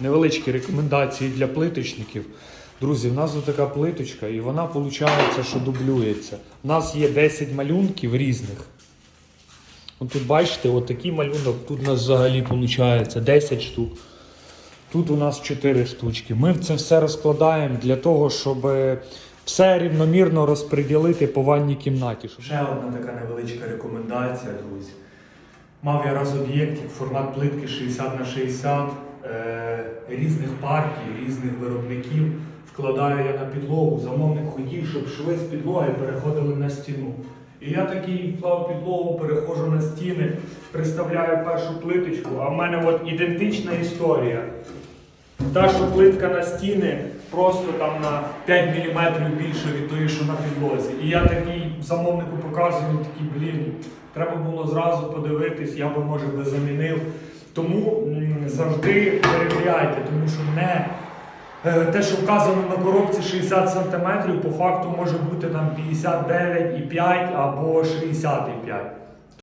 невеличкі рекомендації для плиточників. Друзі, в нас тут така плиточка, і вона виходить, що дублюється. У нас є 10 малюнків різних. От тут бачите, от такий малюнок, тут у нас взагалі виходить 10 штук. Тут у нас 4 штучки. Ми це все розкладаємо для того, щоб е, все рівномірно розподілити по ванній кімнаті. Ще одна така невеличка рекомендація, друзі. Мав я раз об'єктів, формат плитки 60 на 60 е, різних партій, різних виробників. Вкладаю я на підлогу, замовник хотів, щоб шви з підлоги переходили на стіну. І я такий вклав підлогу, переходжу на стіни, приставляю першу плиточку, а в мене от ідентична історія. Та, що плитка на стіни просто там на 5 мм більше від тої, що на підлозі. І я такий замовнику показую, такий, блін, треба було зразу подивитись, я би може би замінив. Тому завжди перевіряйте, тому що не е, те, що вказано на коробці 60 см, по факту може бути там 59,5 або 60,5.